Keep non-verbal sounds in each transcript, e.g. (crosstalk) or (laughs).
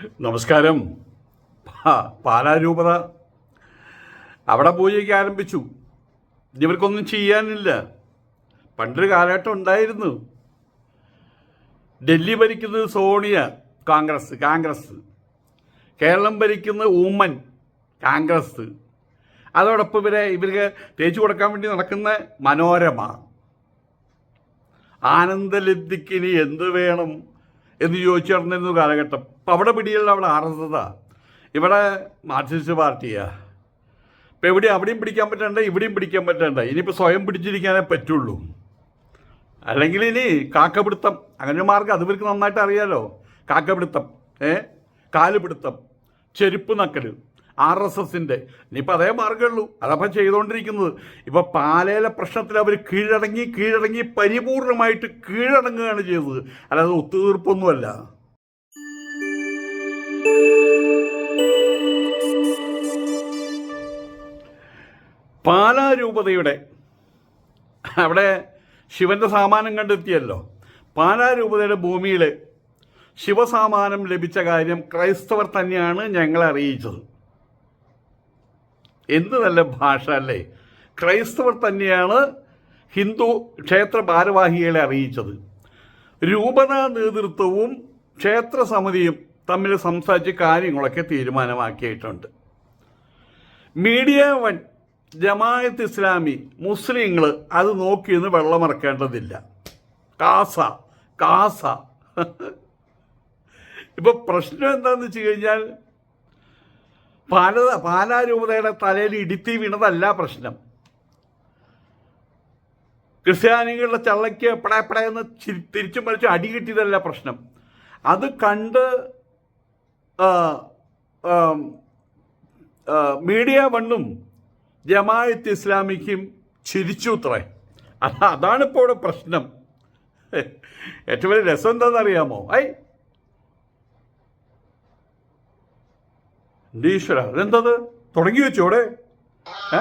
നമസ്കാരം. പാലാരൂപത. പാലാ രൂപത അവിടെ പൂജയ്ക്ക് ആരംഭിച്ചു. ഇവർക്കൊന്നും ചെയ്യാനില്ല. പണ്ടൊരു കാലഘട്ടം ഉണ്ടായിരുന്നു. ഡൽഹി ഭരിക്കുന്നത് സോണിയ കോൺഗ്രസ് കോൺഗ്രസ്. കേരളം ഭരിക്കുന്ന ഊമൻ കോൺഗ്രസ്. അതോടൊപ്പം ഇവരെ ഇവർക്ക് തേച്ചു കൊടുക്കാൻ വേണ്ടി നടക്കുന്ന മനോരമ. ആനന്ദലബ്ധിക്ക് ഇനി എന്ത് വേണം? എന്ന് ചോദിച്ചു കാലഘട്ടം. അപ്പം അവിടെ പിടിയുള്ള അവിടെ ആർ എസ് ഇവിടെ മാർക്സിസ്റ്റ് പാർട്ടിയാണ് ഇപ്പം എവിടെ അവിടെയും പിടിക്കാൻ പറ്റണ്ട? ഇവിടെയും പിടിക്കാൻ പറ്റണ്ട? ഇനിയിപ്പോൾ സ്വയം പിടിച്ചിരിക്കാനേ പറ്റുള്ളൂ. അല്ലെങ്കിൽ ഇനി കാക്കപിടുത്തം. അങ്ങനെ മാർഗം അത് ഇവർക്ക് നന്നായിട്ട് അറിയാലോ. കാക്കപിടുത്തം ഏ? കാലുപിടുത്തം ചെരുപ്പ് നക്കൽ ആർ എസ് എസിന്റെ ഇനിയിപ്പോൾ അതേ മാർഗമുള്ളൂ അതപ്പം ചെയ്തുകൊണ്ടിരിക്കുന്നത് ഇപ്പോൾ പാലേല പ്രശ്നത്തിൽ അവർ കീഴടങ്ങി കീഴടങ്ങി പരിപൂർണമായിട്ട് കീഴടങ്ങുകയാണ് ചെയ്തത്. അല്ലാതെ ഒത്തുതീർപ്പൊന്നുമല്ല. പാലാരൂപതയുടെ അവിടെ ശിവന്റെ സാമാനം കണ്ടെത്തിയല്ലോ. പാലാരൂപതയുടെ ഭൂമിയിൽ ശിവസാമാനം ലഭിച്ച കാര്യം ക്രൈസ്തവർ തന്നെയാണ് ഞങ്ങളെ അറിയിച്ചത്. എന്ത് നല്ല ഭാഷ അല്ലേ? ക്രൈസ്തവർ തന്നെയാണ് ഹിന്ദു ക്ഷേത്ര ഭാരവാഹികളെ അറിയിച്ചത്. രൂപതാ നേതൃത്വവും ക്ഷേത്ര സമിതിയും തമ്മിൽ സംസാരിച്ച് കാര്യങ്ങളൊക്കെ തീരുമാനമാക്കിയിട്ടുണ്ട്. മീഡിയ വൺ ജമായത്ത് ഇസ്ലാമി മുസ്ലിങ്ങൾ അത് നോക്കിയെന്ന് വെള്ളമറക്കേണ്ടതില്ല. കാസ കാസ. ഇപ്പൊ പ്രശ്നം എന്താണെന്ന് വെച്ച് കഴിഞ്ഞാൽ പാല പാലാരൂപതയുടെ തലയിൽ ഇടുത്തി വീണതല്ല പ്രശ്നം. ക്രിസ്ത്യാനികളുടെ ചള്ളയ്ക്ക് പടയപ്പടയെന്ന് തിരിച്ചും മറിച്ച് അടി കിട്ടിയതല്ല പ്രശ്നം. അത് കണ്ട് മീഡിയ വണ്ണും ജമായത്ത് ഇസ്ലാമിക്കും ചിരിച്ചു അതാ അതാണ് പ്രശ്നം. ഏറ്റവും വലിയ രസം എന്താണെന്നറിയാമോ? ഐ എന്റെ ഈശ്വര അതെന്തത്? തുടങ്ങി വെച്ചോടെ ഏ?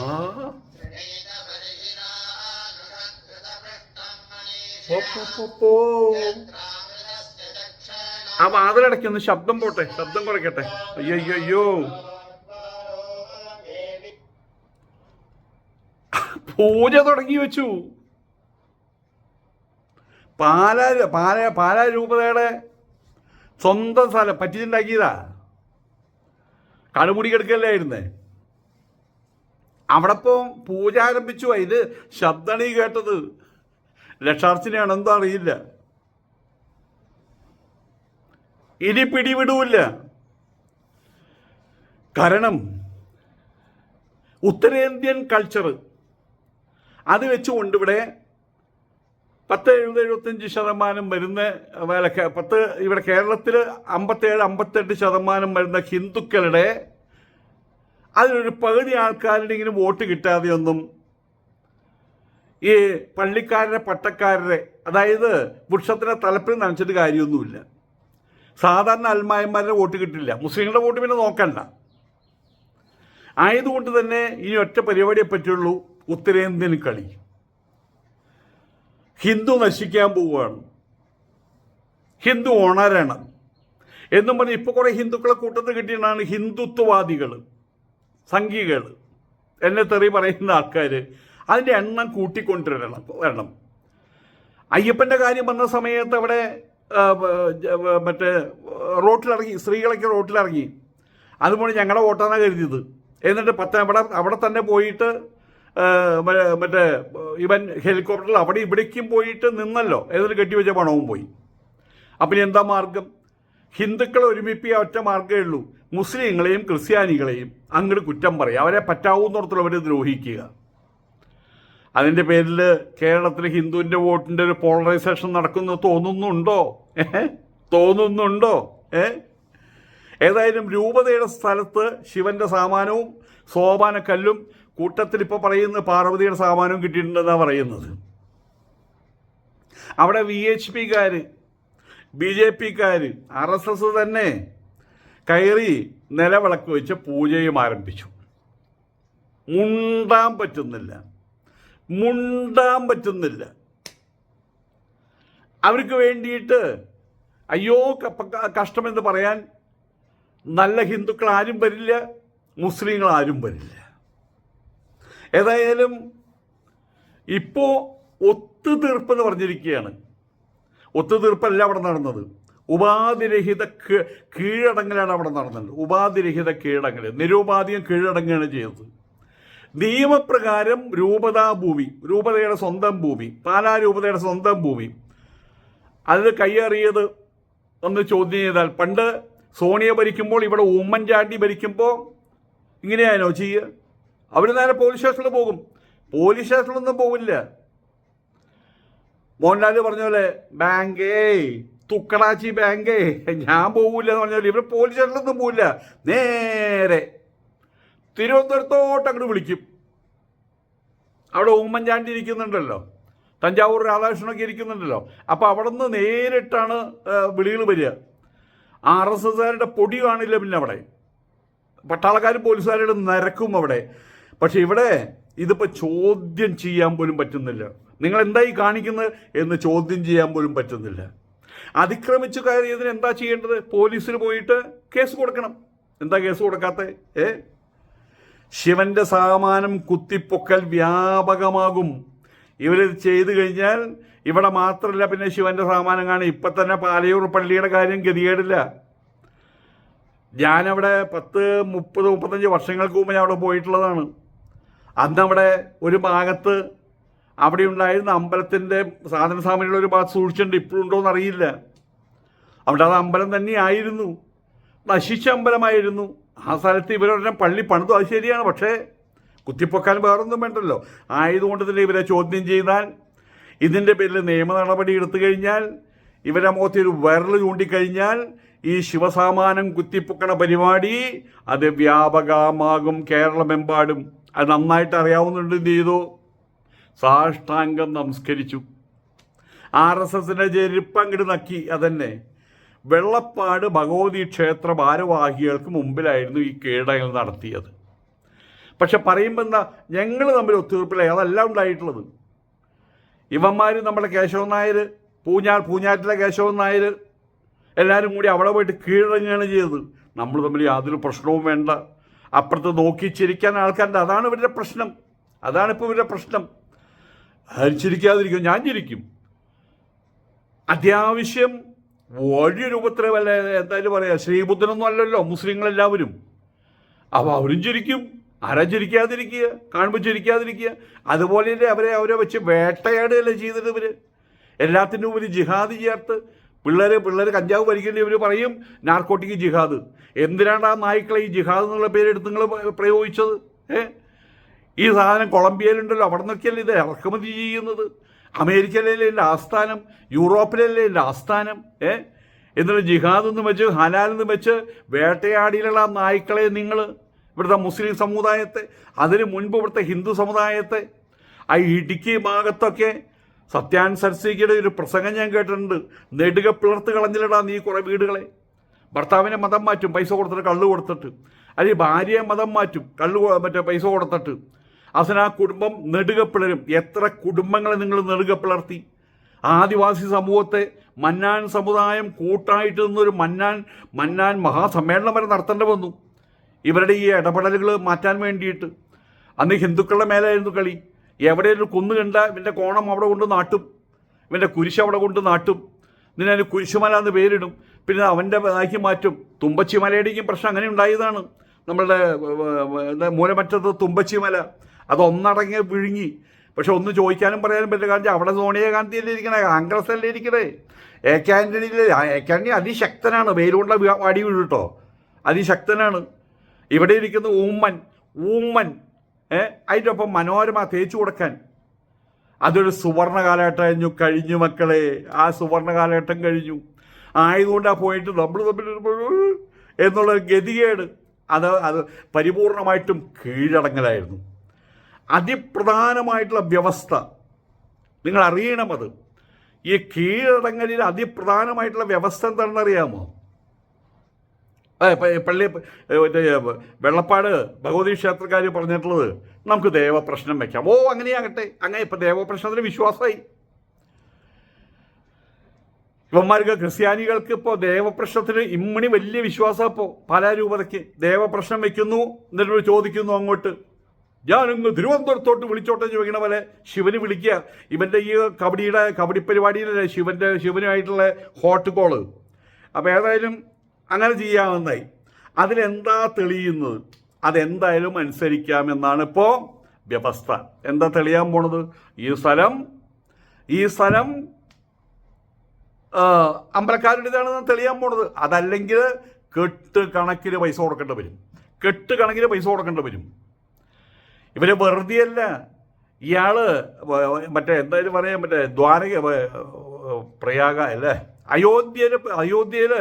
ആ. വാതിലടയ്ക്കൊന്ന് ശബ്ദം പോട്ടെ. ശബ്ദം കുറയ്ക്കട്ടെ. അയ്യോ പൂജ തുടങ്ങി വെച്ചു. പാല പാല പാല രൂപതയുടെ സ്വന്തം സ്ഥലം പറ്റിച്ചുണ്ടാക്കിയതാ കടുമുടി കിടക്കല്ലായിരുന്നേ അവിടെ ഇപ്പം പൂജ ആരംഭിച്ചു. ഇത് ശബ്ദമാണ് ഈ കേട്ടത്. രക്ഷാർച്ചനെയാണ് എന്തോ അറിയില്ല. ഇനി പിടിവിടൂല്ല. കാരണം ഉത്തരേന്ത്യൻ കൾച്ചർ അത് വെച്ചുകൊണ്ട് ഇവിടെ പത്ത് എഴുപത് എഴുപത്തഞ്ച് ശതമാനം വരുന്ന പത്ത് ഇവിടെ കേരളത്തിൽ അമ്പത്തേഴ് അമ്പത്തെട്ട് ശതമാനം വരുന്ന ഹിന്ദുക്കളുടെ അതിലൊരു പകുതി ആൾക്കാരുടെ ഇങ്ങനെ വോട്ട് കിട്ടാതെയൊന്നും ഈ പള്ളിക്കാരുടെ പട്ടക്കാരുടെ അതായത് വൃക്ഷത്തിനെ തലപ്പിൽ നനച്ചിട്ട് കാര്യമൊന്നുമില്ല. സാധാരണ അൽമായന്മാരുടെ വോട്ട് കിട്ടില്ല. മുസ്ലിങ്ങളുടെ വോട്ട് പിന്നെ നോക്കണ്ട. ആയതുകൊണ്ട് തന്നെ ഇനി ഒറ്റ പരിപാടിയെ പറ്റുള്ളൂ ഉത്തരേന്ത്യൻ കളി. ഹിന്ദു നശിക്കാൻ പോവുകയാണ്. ഹിന്ദു ഉണരണം. എന്നും പറഞ്ഞ് ഇപ്പോൾ കുറേ ഹിന്ദുക്കളെ കൂട്ടത്തിൽ കിട്ടിയതാണ് ഹിന്ദുത്വവാദികൾ സംഘികൾ എന്നെ തെറി പറയുന്ന ആൾക്കാർ അതിന്റെ എണ്ണം കൂട്ടിക്കൊണ്ടുവരണം വരണം. അയ്യപ്പന്റെ കാര്യം വന്ന സമയത്ത് അവിടെ മറ്റേ റോട്ടിലിറങ്ങി സ്ത്രീകളൊക്കെ റോട്ടിലിറങ്ങി. അതുപോലെ ഞങ്ങളെ വോട്ടാണ് കരുതിയത്. എന്നിട്ട് പത്ത് അവിടെ അവിടെ തന്നെ പോയിട്ട് മറ്റേ ഇവൻ ഹെലികോപ്റ്ററിൽ അവിടെ ഇവിടേക്കും പോയിട്ട് നിന്നല്ലോ. ഏതൊരു കെട്ടിവെച്ച പണവും പോയി. അപ്പം എന്താ മാർഗം? ഹിന്ദുക്കളെ ഒരുമിപ്പിക്കുക ഒറ്റ മാർഗമേ ഉള്ളൂ. മുസ്ലിങ്ങളെയും ക്രിസ്ത്യാനികളെയും അങ്ങോട്ട് കുറ്റം പറയുക അവരെ പറ്റാവുന്നിടത്തോളം അവരെ ദ്രോഹിക്കുക. അതിന്റെ പേരിൽ കേരളത്തിൽ ഹിന്ദുവിന്റെ വോട്ടിന്റെ ഒരു പോളറൈസേഷൻ നടക്കുന്നു തോന്നുന്നുണ്ടോ? തോന്നുന്നുണ്ടോ? ഏ? ഏതായാലും രൂപതയുടെ സ്ഥലത്ത് ശിവന്റെ സാമാനവും സോപാനക്കല്ലും കൂട്ടത്തിൽ ഇപ്പോൾ പറയുന്ന പാർവതിയുടെ സാമാനവും കിട്ടിയിട്ടുണ്ടെന്നാണ് പറയുന്നത്. അവിടെ വി എച്ച് പിക്കാർ ബി ജെ പിക്കാർ ആർ എസ് എസ് തന്നെ കയറി നിലവിളക്ക് വെച്ച് പൂജയും ആരംഭിച്ചു. മുണ്ടാൻ പറ്റുന്നില്ല. മുണ്ടാൻ പറ്റുന്നില്ല. അവർക്ക് വേണ്ടിയിട്ട് അയ്യോ കഷ്ടമെന്ന് പറയാൻ നല്ല ഹിന്ദുക്കൾ ആരും വരില്ല മുസ്ലിങ്ങൾ ആരും വരില്ല. ഏതായാലും ഇപ്പോൾ ഒത്തുതീർപ്പ് എന്ന് പറഞ്ഞിരിക്കുകയാണ്. ഒത്തുതീർപ്പല്ല അവിടെ നടന്നത്. ഉപാധിരഹിത കീഴടങ്ങലാണ് അവിടെ നടന്നത്. ഉപാധിരഹിത കീഴടങ്ങൽ. നിരുപാധികം കീഴടങ്ങുകയാണ് ചെയ്തത്. നിയമപ്രകാരം രൂപതാ ഭൂമി രൂപതയുടെ സ്വന്തം ഭൂമി പാലാ രൂപതയുടെ സ്വന്തം ഭൂമി. അത് കൈയേറിയത് ഒന്ന് ചോദ്യം ചെയ്താൽ പണ്ട് സോണിയ ഭരിക്കുമ്പോൾ ഇവിടെ ഉമ്മൻചാണ്ടി ഭരിക്കുമ്പോൾ ഇങ്ങനെയാണോ ചെയ്യുക? അവർ നേരെ പോലീസ് സ്റ്റേഷനിൽ പോകും. പോലീസ് സ്റ്റേഷനിലൊന്നും പോകില്ല മോഹൻലാൽ പറഞ്ഞ പോലെ ബാങ്കേ തുക്കടാച്ചി ബാങ്കേ ഞാൻ പോവില്ല എന്ന് പറഞ്ഞാൽ ഇവിടെ പോലീസ് സ്റ്റേഷനിലൊന്നും പോകില്ല നേരെ തിരുവനന്തപുരത്തോട്ട് അങ്ങോട്ട് വിളിക്കും. അവിടെ ഉമ്മൻചാണ്ടി ഇരിക്കുന്നുണ്ടല്ലോ. തഞ്ചാവൂർ രാധാകൃഷ്ണനൊക്കെ ഇരിക്കുന്നുണ്ടല്ലോ. അപ്പോൾ അവിടെ നിന്ന് നേരിട്ടാണ് വിളികൾ വരിക. ആർ എസ് എസ്സുകാരുടെ പൊടി കാണില്ല പിന്നെ അവിടെ. പട്ടാളക്കാരും പോലീസുകാരുടെ നിരക്കും അവിടെ. പക്ഷെ ഇവിടെ ഇതിപ്പോൾ ചോദ്യം ചെയ്യാൻ പോലും പറ്റുന്നില്ല. നിങ്ങൾ എന്തായി കാണിക്കുന്നത് എന്ന് ചോദ്യം ചെയ്യാൻ പോലും പറ്റുന്നില്ല. അതിക്രമിച്ചു കയറിയതിന് എന്താ ചെയ്യേണ്ടത്? പോലീസിന് പോയിട്ട് കേസ് കൊടുക്കണം. എന്താ കേസ് കൊടുക്കാത്ത? ഏ? ശിവന്റെ സാമാനം കുത്തിപ്പൊക്കൽ വ്യാപകമാകും. ഇവരിത് ചെയ്തു കഴിഞ്ഞാൽ ഇവിടെ മാത്രമല്ല പിന്നെ ശിവന്റെ സാമാനം കാണും ഇപ്പം തന്നെ പാലയൂർ പള്ളിയുടെ കാര്യം ഗതികേടില്ല. ഞാനവിടെ പത്ത് മുപ്പത് മുപ്പത്തഞ്ച് വർഷങ്ങൾക്ക് മുമ്പ് ഞാൻ അവിടെ പോയിട്ടുള്ളതാണ്. അന്നവിടെ ഒരു ഭാഗത്ത് അവിടെ ഉണ്ടായിരുന്ന അമ്പലത്തിന്റെ സാധന സാമഗ്രികളുടെ ഒരു ഭാഗത്ത് സൂക്ഷിച്ചിട്ടുണ്ട്. ഇപ്പോഴുണ്ടോ എന്നറിയില്ല. അവിടെ അത് അമ്പലം തന്നെയായിരുന്നു നശിച്ച അമ്പലമായിരുന്നു. ആ സ്ഥലത്ത് ഇവരുടെ പള്ളി പണിതു. അത് ശരിയാണ്. പക്ഷേ കുത്തിപ്പൊക്കാൻ വേറൊന്നും വേണ്ടല്ലോ. ആയതുകൊണ്ട് തന്നെ ഇവരെ ചോദ്യം ചെയ്താൽ ഇതിന്റെ പേരിൽ നിയമ നടപടി എടുത്തു കഴിഞ്ഞാൽ ഇവരെ മുഖത്ത് ഒരു വിരൽ ചൂണ്ടിക്കഴിഞ്ഞാൽ ഈ ശിവസാമാനം കുത്തിപ്പൊക്കണ പരിപാടി അത് വ്യാപകമാകും കേരളമെമ്പാടും. അത് നന്നായിട്ട് അറിയാവുന്നുണ്ട് എന്ത് ചെയ്തു? സാഷ്ടാംഗം നമസ്കരിച്ചു. ആർ എസ് എസിന്റെ ചെരുപ്പ് അങ്ങോട്ട് നക്കി. അതന്നെ. വെള്ളപ്പാട് ഭഗവതി ക്ഷേത്ര ഭാരവാഹികൾക്ക് മുമ്പിലായിരുന്നു ഈ കീഴടങ്ങൾ നടത്തിയത്. പക്ഷെ പറയുമ്പോൾ എന്താ ഞങ്ങൾ തമ്മിൽ ഒത്തുതീർപ്പിലായി അതല്ല ഉണ്ടായിട്ടുള്ളത്. ഇവന്മാർ നമ്മുടെ കേശവൻ നായർ പൂഞ്ഞാൽ പൂഞ്ഞാറ്റിലെ കേശവൻ നായർ എല്ലാവരും കൂടി അവിടെ പോയിട്ട് കീഴടങ്ങുകയാണ് ചെയ്തത്. നമ്മൾ തമ്മിൽ യാതൊരു പ്രശ്നവും വേണ്ട. അപ്പുറത്ത് നോക്കി ചിരിക്കാൻ ആൾക്കാരുണ്ട്. അതാണ് ഇവരുടെ പ്രശ്നം. അതാണ് ഇപ്പോൾ ഇവരുടെ പ്രശ്നം. ചിരിക്കാതിരിക്കും ഞാൻ ചിരിക്കും അത്യാവശ്യം വലിയ രൂപത്തിൽ വല്ല എന്തായാലും പറയാം ശ്രീബുദ്ധനൊന്നും അല്ലല്ലോ മുസ്ലിങ്ങളെല്ലാവരും. അപ്പോൾ അവരും ചിരിക്കും ആരാ ചിരിക്കാതിരിക്കുക കാണുമ്പോൾ ചിരിക്കാതിരിക്കുക. അതുപോലെ അവരെ അവരെ വെച്ച് വേട്ടയാടുകയല്ലേ ചെയ്തത് ഇവർ എല്ലാത്തിനും ഉപരി ജിഹാദ് ചേർത്ത് പിള്ളേർ പിള്ളേർ കഞ്ചാവ് വലിക്കേണ്ടി ഇവർ പറയും നാർക്കോട്ടിക് ജിഹാദ്. എന്തിനാണ് ആ നായ്ക്കളെ ഈ ജിഹാദ് എന്നുള്ള പേരെടുത്ത് നിങ്ങൾ പ്രയോഗിച്ചത്? ഏ? ഈ സാധനം കൊളംബിയയിലുണ്ടല്ലോ അവിടെ നിന്നൊക്കെയല്ലേ ഇത് ഇറക്കുമതി ചെയ്യുന്നത്? അമേരിക്കയിലല്ലേ എന്റെ ആസ്ഥാനം? യൂറോപ്പിലല്ലേ എന്റെ ആസ്ഥാനം? ഏ? എന്നിട്ട് ജിഹാദ് എന്ന് വെച്ച് ഹലാൽ എന്ന് വെച്ച് വേട്ടയാടിയിലുള്ള ആ നായ്ക്കളെ നിങ്ങൾ ഇവിടുത്തെ മുസ്ലിം സമുദായത്തെ അതിന് മുൻപ് ഇവിടുത്തെ ഹിന്ദു സമുദായത്തെ ആ ഇടുക്കി ഭാഗത്തൊക്കെ സത്യാൻ സരസ്വതിയുടെ ഒരു പ്രസംഗം ഞാൻ കേട്ടിട്ടുണ്ട്. നെടുക പിളർത്ത് കളഞ്ഞില്ലടാ നീ കുറേ വീടുകളെ. ഭർത്താവിനെ മതം മാറ്റും പൈസ കൊടുത്തിട്ട് കള്ള് കൊടുത്തിട്ട്. അല്ലെങ്കിൽ ഭാര്യയെ മതം മാറ്റും കള്ള് മറ്റേ പൈസ കൊടുത്തിട്ട്. അവസാനം ആ കുടുംബം നെടുക പിളരും. എത്ര കുടുംബങ്ങളെ നിങ്ങൾ നെടുക പിളർത്തി. ആദിവാസി സമൂഹത്തെ മന്നാൻ സമുദായം കൂട്ടായിട്ട് നിന്നൊരു മന്നാൻ മന്നാൻ മഹാസമ്മേളനം വരെ നടത്തേണ്ടി വന്നു. ഇവരുടെ ഈ ഇടപെടലുകൾ മാറ്റാൻ വേണ്ടിയിട്ട്. അന്ന് ഹിന്ദുക്കളുടെ മേലായിരുന്നു കളി. എവിടെ ഒരു കുന്ന് കണ്ട ഇവന്റെ കോണം അവിടെ കൊണ്ട് നാട്ടും. ഇവന്റെ കുരിശ് അവിടെ കൊണ്ട് നാട്ടും. നിന്നെ അതിന് കുരിശുമല എന്ന് പേരിടും. പിന്നെ അവന്റെ ആക്കി മാറ്റും. തുമ്പച്ചിമലയുടെയും പ്രശ്നം അങ്ങനെ ഉണ്ടായതാണ്. നമ്മളുടെ മൂലമറ്റത്ത് തുമ്പച്ചിമല. അത് ഒന്നടങ്ങി വിഴുങ്ങി. പക്ഷെ ഒന്ന് ചോദിക്കാനും പറയാനും പറ്റില്ല. കാരണം അവിടെ സോണിയാഗാന്ധിയല്ലേ ഇരിക്കണേ? കോൺഗ്രസ് അല്ലേ ഇരിക്കണേ? എ കെ ആന്റണിയിലെ എ കെ ആന്റണി അതിശക്തനാണ്. വെയിലുകൊണ്ട അടി വീഴുട്ടോ അതിശക്തനാണ്. ഇവിടെ ഇരിക്കുന്ന ഊമ്മൻ ഊമ്മൻ അതിന്റെ ഒപ്പം മനോരമ തേച്ചു കൊടുക്കാൻ. അതൊരു സുവർണ കാലഘട്ടം കഴിഞ്ഞു മക്കളെ. ആ സുവർണ കാലഘട്ടം കഴിഞ്ഞു. ആയതുകൊണ്ട് ആ പോയിട്ട് നമ്മൾ തമ്മിൽ എന്നുള്ള ഗതികേട്. അത് അത് പരിപൂർണമായിട്ടും കീഴടങ്ങലായിരുന്നു. അതിപ്രധാനമായിട്ടുള്ള വ്യവസ്ഥ. നിങ്ങൾ അറിയണം അത്. ഈ കീഴടങ്ങലിൽ അതിപ്രധാനമായിട്ടുള്ള വ്യവസ്ഥ എന്താണെന്ന് അറിയാമോ പള്ളി വെള്ളപ്പാട് ഭഗവതി ക്ഷേത്രക്കാർ പറഞ്ഞിട്ടുള്ളത് നമുക്ക് ദേവപ്രശ്നം വെക്കാം. ഓ അങ്ങനെയാകട്ടെ. അങ്ങനെ ഇപ്പം ദേവപ്രശ്നത്തിന് വിശ്വാസമായി. ഇവന്മാർക്ക് ക്രിസ്ത്യാനികൾക്ക് ഇപ്പോൾ ദേവപ്രശ്നത്തിന് ഇമ്മണി വലിയ വിശ്വാസം ഇപ്പോൾ പല രൂപതയ്ക്ക് ദേവപ്രശ്നം വെക്കുന്നു എന്നിട്ട് ചോദിക്കുന്നു അങ്ങോട്ട്. ഞാനിങ്ങ് തിരുവനന്തപുരത്തോട്ട് വിളിച്ചോട്ടെ ചോദിക്കണ പോലെ ശിവന് വിളിക്കുക. ഇവന്റെ ഈ കബഡിയുടെ കബഡി പരിപാടിയിലല്ലേ ശിവന്റെ ശിവനുമായിട്ടുള്ള ഹോട്ട് കോൾ. അപ്പോൾ ഏതായാലും അങ്ങനെ ചെയ്യാമെന്നായി അതിലെന്താ തെളിയുന്നത്? അതെന്തായാലും അനുസരിക്കാമെന്നാണ് ഇപ്പോൾ വ്യവസ്ഥ. എന്താ തെളിയാൻ പോണത്? ഈ സ്ഥലം ഈ സ്ഥലം അമ്പലക്കാരുടെ അമ്പലക്കാരുടേതാണെന്ന് തെളിയാൻ പോണത്. അതല്ലെങ്കിൽ കെട്ട് കണക്കിന് പൈസ കൊടുക്കേണ്ടി വരും. കെട്ട് കണക്കിന് പൈസ കൊടുക്കേണ്ടി വരും. ഇവർ വെറുതെയല്ല. ഇയാൾ മറ്റേ എന്തായാലും പറയാൻ മറ്റേ ദ്വാരക പ്രയാഗ അല്ലേ? അയോധ്യയിൽ അയോധ്യയിൽ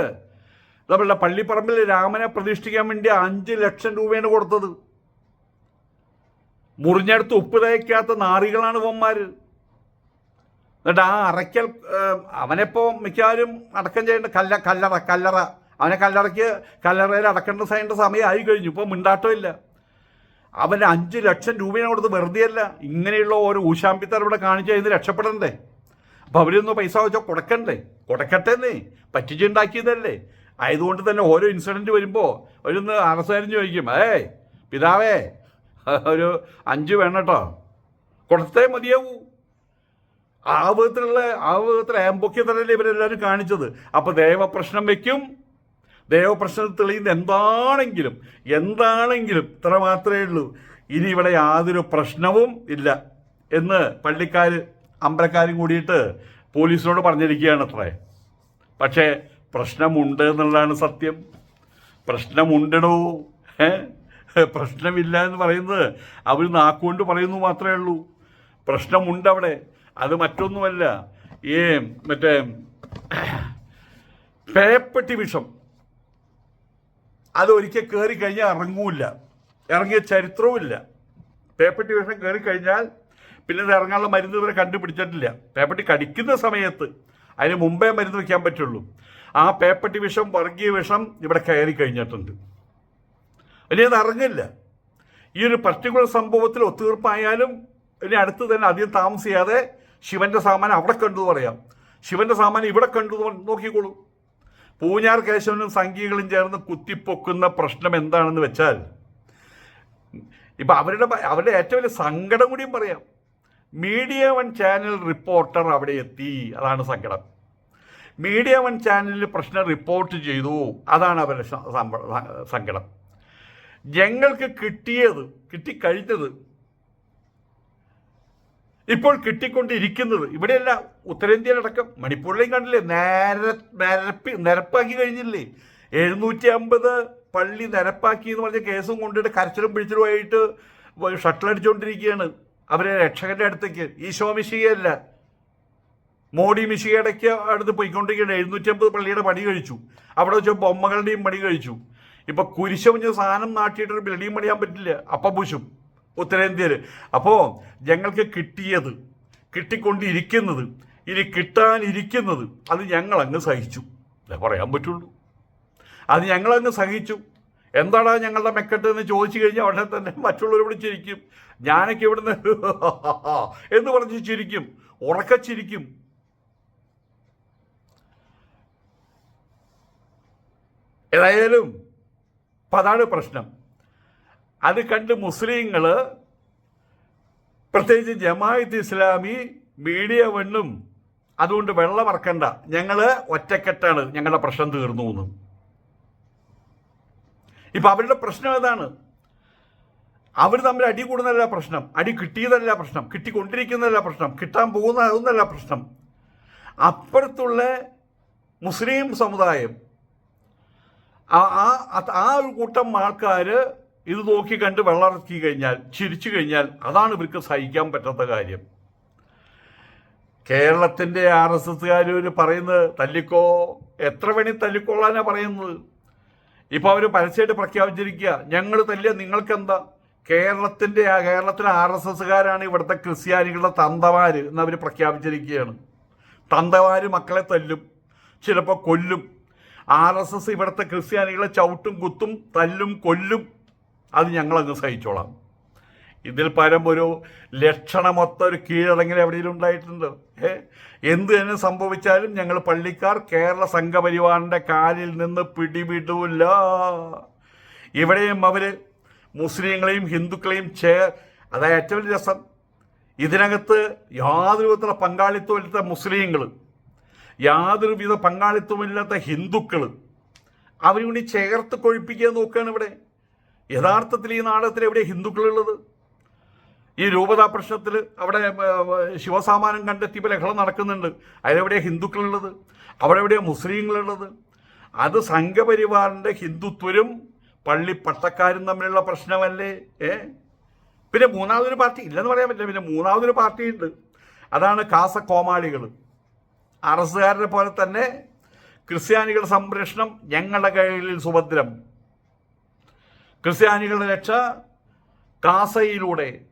നമ്മളുടെ പള്ളിപ്പറമ്പിൽ രാമനെ പ്രതിഷ്ഠിക്കാൻ വേണ്ടി അഞ്ച് ലക്ഷം രൂപയാണ് കൊടുത്തത്. മുറിഞ്ഞെടുത്ത് ഉപ്പ് തയ്ക്കാത്ത നാറികളാണ് ഇവന്മാര്. എന്നിട്ട് ആ അറയ്ക്കൽ അവനെപ്പോൾ അവനെപ്പോ മിക്കവാറും അടക്കം ചെയ്യേണ്ട കല്ല കല്ലറ കല്ലറ. അവനെ കല്ലറയ്ക്ക് കല്ലറയിൽ അടക്കേണ്ട ചെയ്യേണ്ട സമയമായി കഴിഞ്ഞു. ഇപ്പോൾ മിണ്ടാട്ടം ഇല്ല. അവന് അഞ്ച് ലക്ഷം രൂപയാണ് കൊടുത്ത് വെറുതെ അല്ല. ഇങ്ങനെയുള്ള ഓരോ ഊശാമ്പിത്തർ ഇവിടെ കാണിച്ചു കഴിഞ്ഞ് രക്ഷപ്പെടണ്ടേ? അപ്പോൾ അവരൊന്നും പൈസ വെച്ചാൽ കൊടുക്കണ്ടേ? കൊടുക്കട്ടെ എന്നേ. പറ്റിച്ചുണ്ടാക്കിയതല്ലേ. ആയതുകൊണ്ട് തന്നെ ഓരോ ഇൻസിഡന്റ് വരുമ്പോൾ അവരൊന്ന് അറസാരും ചോദിക്കും ഏയ് പിതാവേ ഒരു അഞ്ച് വേണം കേട്ടോ കൊടുത്തേ മതിയാവൂ. ആ വിധത്തിലുള്ള ആ വിധത്തിൽ ഏമ്പൊക്കിയതല്ലേ ഇവരെല്ലാവരും കാണിച്ചത്. അപ്പോൾ ദേവപ്രശ്നം വയ്ക്കും ദേവപ്രശ്നം തെളിയുന്ന എന്താണെങ്കിലും എന്താണെങ്കിലും ഇത്ര മാത്രമേ ഉള്ളൂ. ഇനി ഇവിടെ യാതൊരു പ്രശ്നവും ഇല്ല എന്ന് പള്ളിക്കാർ അമ്പലക്കാരും കൂടിയിട്ട് പോലീസിനോട് പറഞ്ഞിരിക്കുകയാണ് അത്രേ പക്ഷേ പ്രശ്നമുണ്ട് എന്നുള്ളതാണ് സത്യം. പ്രശ്നമുണ്ടടോ? പ്രശ്നമില്ല എന്ന് പറയുന്നത് അവർ നാക്കുകൊണ്ട് പറയുന്നു മാത്രമേ ഉള്ളൂ. പ്രശ്നമുണ്ട് അവിടെ. അത് മറ്റൊന്നുമല്ല. ഈ മറ്റേ പേപ്പട്ടി വിഷം. അത് ഒരിക്കൽ കയറി കഴിഞ്ഞാൽ ഇറങ്ങൂല്ല. ഇറങ്ങിയ ചരിത്രവുമില്ല പേപ്പട്ടി വിഷം കയറി കഴിഞ്ഞാൽ പിന്നെ അത് ഇറങ്ങാനുള്ള മരുന്ന് ഇവരെ കണ്ടുപിടിച്ചിട്ടില്ല. പേപ്പട്ടി കടിക്കുന്ന സമയത്ത് അതിന് മുമ്പേ മരുന്ന് വയ്ക്കാൻ പറ്റുള്ളൂ. ആ പേപ്പട്ടി വിഷം വർഗീയ വിഷം ഇവിടെ കയറി കഴിഞ്ഞിട്ടുണ്ട്. ഇനി അത് അറിഞ്ഞില്ല. ഈ ഒരു പർട്ടിക്കുലർ സംഭവത്തിൽ ഒത്തുതീർപ്പായാലും ഇനി അടുത്ത് തന്നെ അധികം താമസിയാതെ ശിവന്റെ സാമാനം അവിടെ കണ്ടു പറയാം. ശിവന്റെ സാമാനം ഇവിടെ കണ്ടു നോക്കിക്കോളൂ. പൂഞ്ഞാർ കേശവനും സംഘികളും ചേർന്ന് കുത്തിപ്പൊക്കുന്ന പ്രശ്നം എന്താണെന്ന് വെച്ചാൽ ഇപ്പൊ അവരുടെ അവരുടെ ഏറ്റവും വലിയ സങ്കടം കൂടിയും പറയാം. മീഡിയ വൺ ചാനൽ റിപ്പോർട്ടർ അവിടെ എത്തി. അതാണ് സങ്കടം. മീഡിയ വൺ ചാനലിൽ പ്രശ്നം റിപ്പോർട്ട് ചെയ്തു. അതാണ് അവരുടെ സങ്കടം. ഞങ്ങൾക്ക് കിട്ടിയത് കിട്ടിക്കഴിഞ്ഞത് ഇപ്പോൾ കിട്ടിക്കൊണ്ടിരിക്കുന്നത് ഇവിടെയല്ല ഉത്തരേന്ത്യയിലടക്കം മണിപ്പൂരിലെയും കണ്ടില്ലേ നേര നിരപ്പി നിരപ്പാക്കി കഴിഞ്ഞില്ലേ? എഴുന്നൂറ്റി അമ്പത് പള്ളി നിരപ്പാക്കി എന്ന് പറഞ്ഞ കേസും കൊണ്ടിട്ട് കരച്ചിലും പിടിച്ചിലുമായിട്ട് ഷട്ടിൽ അടിച്ചുകൊണ്ടിരിക്കുകയാണ് അവരെ രക്ഷകന്റെ അടുത്തേക്ക്. ഈശോ മിശികയല്ല മോഡി മിശികയുടെക്ക് അടുത്ത് പോയിക്കൊണ്ടിരിക്കുകയാണ്. എഴുന്നൂറ്റി അമ്പത് പള്ളിയുടെ പണി കഴിച്ചു. അവിടെ വെച്ച ബൊമ്മകളുടെയും പണി കഴിച്ചു. ഇപ്പൊ കുരിശമിഞ്ഞ സാധനം നാട്ടിയിട്ടൊരു ബിൽഡിംഗ് പണിയാൻ പറ്റില്ല. അപ്പം പൂശും ഉത്തരേന്ത്യയിൽ അപ്പോൾ ഞങ്ങൾക്ക് കിട്ടിയത് കിട്ടിക്കൊണ്ടിരിക്കുന്നത് ഇനി കിട്ടാനിരിക്കുന്നത് അത് ഞങ്ങൾ അങ്ങ് സഹിച്ചു പറയാൻ പറ്റുള്ളൂ. അത് ഞങ്ങളങ്ങ് സഹിച്ചു. എന്താടാ ഞങ്ങളുടെ മെക്കെട്ട് എന്ന് ചോദിച്ചു കഴിഞ്ഞാൽ ഉടനെ തന്നെ മറ്റുള്ളവർ ചിരിക്കും. ഞാനൊക്കെ ഇവിടുന്ന് (laughs) എന്ന് പറഞ്ഞ് ചിരിക്കും. ഉറക്കച്ചിരിക്കും ഏതായാലും അപ്പം അതാണ് പ്രശ്നം. അത് കണ്ട് മുസ്ലിങ്ങൾ പ്രത്യേകിച്ച് ജമായത്ത് ഇസ്ലാമി മീഡിയ വണ്ണും അതുകൊണ്ട് വെള്ളം ഇറക്കണ്ട ഞങ്ങൾ ഒറ്റക്കെട്ടാണ് ഞങ്ങളുടെ പ്രശ്നം തീർന്നു എന്ന്. ഇപ്പം അവരുടെ പ്രശ്നം ഏതാണ്? അവർ തമ്മിൽ അടി കൂടുന്നതല്ല പ്രശ്നം. അടി കിട്ടിയതല്ല പ്രശ്നം. കിട്ടിക്കൊണ്ടിരിക്കുന്നതല്ല പ്രശ്നം. കിട്ടാൻ പോകുന്നതല്ല പ്രശ്നം. അപ്പുറത്തുള്ള മുസ്ലിം സമുദായം ആ ആ- ഒരു കൂട്ടം ആൾക്കാർ ഇത് നോക്കി കണ്ട് വെള്ളമിറക്കി കഴിഞ്ഞാൽ ചിരിച്ചു കഴിഞ്ഞാൽ അതാണ് ഇവർക്ക് സഹിക്കാൻ പറ്റാത്ത കാര്യം. കേരളത്തിന്റെ ആർ എസ് എസ്സുകാർ പറയുന്നത് തല്ലിക്കോ എത്ര വേണി തല്ലിക്കോളാനാണ് പറയുന്നത്. ഇപ്പോൾ അവർ പരസ്യമായിട്ട് പ്രഖ്യാപിച്ചിരിക്കുക ഞങ്ങൾ തല്ലിയ നിങ്ങൾക്കെന്താ? കേരളത്തിന്റെ ആ കേരളത്തിലെ ആർ എസ് എസ്സുകാരാണ് ഇവിടുത്തെ ക്രിസ്ത്യാനികളുടെ തന്തമാർ എന്നവർ പ്രഖ്യാപിച്ചിരിക്കുകയാണ്. തന്തമാർ മക്കളെ തല്ലും ചിലപ്പോൾ കൊല്ലും. ആർ എസ് എസ് ഇവിടുത്തെ ക്രിസ്ത്യാനികളെ ചവിട്ടും കുത്തും തല്ലും കൊല്ലും അത് ഞങ്ങളങ്ങ് സഹിച്ചോളാം. ഇതിൽ പരം ഒരു ലക്ഷണമൊത്ത ഒരു കീഴടങ്ങൽ എവിടെയും ഉണ്ടായിട്ടുണ്ട്. ഏ? എന്ത് തന്നെ സംഭവിച്ചാലും ഞങ്ങൾ പള്ളിക്കാർ കേരള സംഘപരിവാറിന്റെ കാലിൽ നിന്ന് പിടിവിടൂല. ഇവിടെയും അവർ മുസ്ലിങ്ങളെയും ഹിന്ദുക്കളെയും ചേ അതായത് ഏറ്റവും രസം. ഇതിനകത്ത് യാതൊരു വിധത്തിലുള്ള പങ്കാളിത്തമില്ലാത്ത മുസ്ലിങ്ങൾ യാതൊരു വിധ പങ്കാളിത്തമില്ലാത്ത ഹിന്ദുക്കൾ അവരുകൂടി ചേർത്ത് കൊഴിപ്പിക്കാൻ നോക്കുകയാണ് ഇവിടെ. യഥാർത്ഥത്തിൽ ഈ നാടകത്തിൽ എവിടെ ഹിന്ദുക്കളുള്ളത്? ഈ രൂപതാ പ്രശ്നത്തിൽ അവിടെ ശിവസാമാനം കണ്ടെത്തിയപ്പോൾ ലഹളം നടക്കുന്നുണ്ട്. അതിലെവിടെയാണ് ഹിന്ദുക്കളുള്ളത്? അവിടെ എവിടെയാണ് മുസ്ലിങ്ങളുള്ളത്? അത് സംഘപരിവാറിന്റെ ഹിന്ദുത്വരും പള്ളി പട്ടക്കാരും തമ്മിലുള്ള പ്രശ്നമല്ലേ? ഏ? പിന്നെ മൂന്നാമതൊരു പാർട്ടി ഇല്ലെന്ന് പറയാൻ പറ്റില്ല. പിന്നെ മൂന്നാമതൊരു പാർട്ടിയുണ്ട്. അതാണ് കാസ കോമാളികൾ ആർ പോലെ തന്നെ ക്രിസ്ത്യാനികളുടെ സംരക്ഷണം ഞങ്ങളുടെ കയ്യിൽ സുഭദ്രം. ക്രിസ്ത്യാനികളുടെ രക്ഷ കാസയിലൂടെ.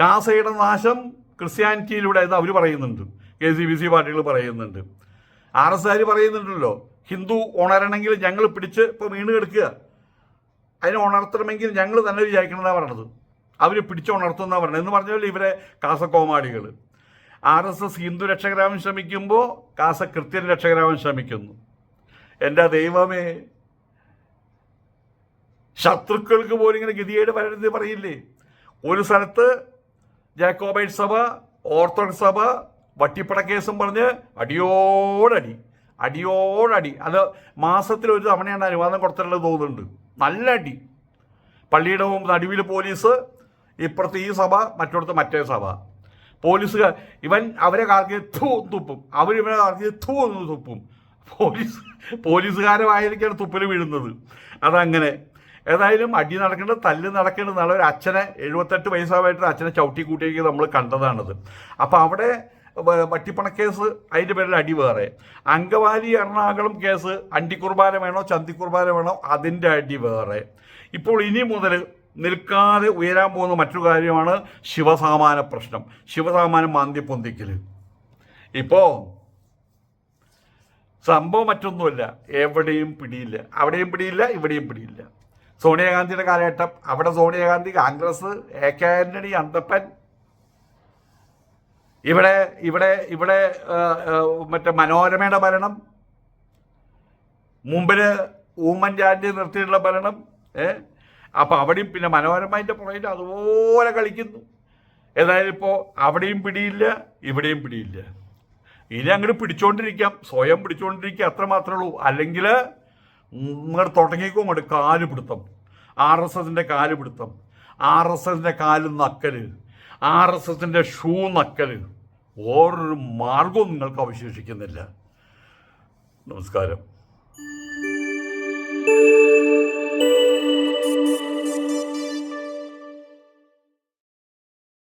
കാസയുടെ നാശം ക്രിസ്ത്യാനിറ്റിയിലൂടെ എന്ന് അവർ പറയുന്നുണ്ട്. കെ സി ബി സി പാർട്ടികൾ പറയുന്നുണ്ട്. ആർ എസ് ആർ പറയുന്നുണ്ടല്ലോ ഹിന്ദു ഉണരണമെങ്കിൽ ഞങ്ങൾ പിടിച്ച് ഇപ്പോൾ വീണ് കിടക്കുക. അതിനെ ഉണർത്തണമെങ്കിൽ ഞങ്ങൾ തന്നെ വിചാരിക്കണമെന്നാണ് പറഞ്ഞത്. അവർ പിടിച്ചുണർത്തുന്നതാണ് പറഞ്ഞത്. എന്ന് പറഞ്ഞാൽ ഇവരെ കാസക്കോമാളികൾ ആർ എസ് എസ് ഹിന്ദു രക്ഷകരാവാൻ ശ്രമിക്കുമ്പോൾ കാസ ക്രിസ്ത്യൻ രക്ഷകരാവാൻ ശ്രമിക്കുന്നു. എന്റെ ദൈവമേ ശത്രുക്കൾക്ക് പോലും ഇങ്ങനെ ഗതികേട് വരരുത് പറയില്ലേ? ഒരു സ്ഥലത്ത് ജാക്കോബൈറ്റ് സഭ ഓർത്തഡോക്സ് സഭ വട്ടിപ്പട കേസും പറഞ്ഞ് അടിയോടടി അടിയോടടി. അത് മാസത്തിൽ ഒരു തവണയാണ് അനുവാദം കൊടുത്തിട്ടുള്ളത് തോന്നുന്നുണ്ട്. നല്ല അടി. പള്ളിയുടെ നടുവിൽ പോലീസ് ഇപ്പുറത്ത് ഈ സഭ മറ്റിടത്ത് മറ്റേ സഭ. പോലീസുകാർ ഇവൻ അവരെ കാർക്കി ധൂ തുപ്പും. അവർ ഇവനെ കാർക്കി ഥൂ എന്ന് തുപ്പും. പോലീസ് പോലീസുകാരുമായിരിക്കാണ് തുപ്പിൽ വീഴുന്നത്. അതങ്ങനെ. ഏതായാലും അടി നടക്കേണ്ടത് തല്ല് നടക്കേണ്ടത് നാളെ ഒരു അച്ഛനെ എഴുപത്തെട്ട് വയസ്സായിട്ട് അച്ഛനെ ചവിട്ടി കൂട്ടിയേക്ക് നമ്മൾ കണ്ടതാണത്. അപ്പോൾ അവിടെ വട്ടിപ്പണക്കേസ് അതിന്റെ പേരിൽ അടി വേറെ. അങ്കവാലി എറണാകുളം കേസ് അണ്ടിക്കുർബാന വേണോ ചന്തിക്കുർബാന വേണോ അതിന്റെ അടി വേറെ. ഇപ്പോൾ ഇനി മുതൽ നിൽക്കാതെ ഉയരാൻ പോകുന്ന മറ്റൊരു കാര്യമാണ് ശിവസാമാന പ്രശ്നം. ശിവസാമാനം മാന്തി പൊന്തിക്കൽ ഇപ്പോൾ സംഭവം മറ്റൊന്നുമല്ല. എവിടെയും പിടിയില്ല. അവിടെയും പിടിയില്ല ഇവിടെയും പിടിയില്ല. സോണിയാഗാന്ധിയുടെ കാലഘട്ടം. അവിടെ സോണിയാഗാന്ധി കോൺഗ്രസ് എ കെ ആന്റണി അന്തപ്പൻ. ഇവിടെ ഇവിടെ ഇവിടെ മറ്റേ മനോരമയുടെ ഭരണം. മുമ്പിൽ ഉമ്മൻചാണ്ടി നിർത്തിയിട്ടുള്ള ഭരണം. ഏ? അപ്പം അവിടെയും പിന്നെ മനോരമയുടെ പുറകിൽ അതുപോലെ കളിക്കുന്നു. ഏതായാലും ഇപ്പോൾ അവിടെയും പിടിയില്ല ഇവിടെയും പിടിയില്ല. ഇനി അങ്ങോട്ട് പിടിച്ചോണ്ടിരിക്കാം സ്വയം പിടിച്ചുകൊണ്ടിരിക്കുക അത്ര മാത്രമേ ഉള്ളൂ. അല്ലെങ്കിൽ ഇങ്ങോട്ട് തുടങ്ങിക്കോ അങ്ങോട്ട് കാൽ പിടുത്തം. ആർ എസ് എസിന്റെ കാൽ പിടുത്തം. ആർ എസ് എസിന്റെ കാൽ നക്കൽ ആർ എസ് എസിന്റെ ഷൂ നക്കൽ ഓരോ മാർഗവും നിങ്ങൾക്ക് അവശേഷിക്കുന്നില്ല. നമസ്കാരം.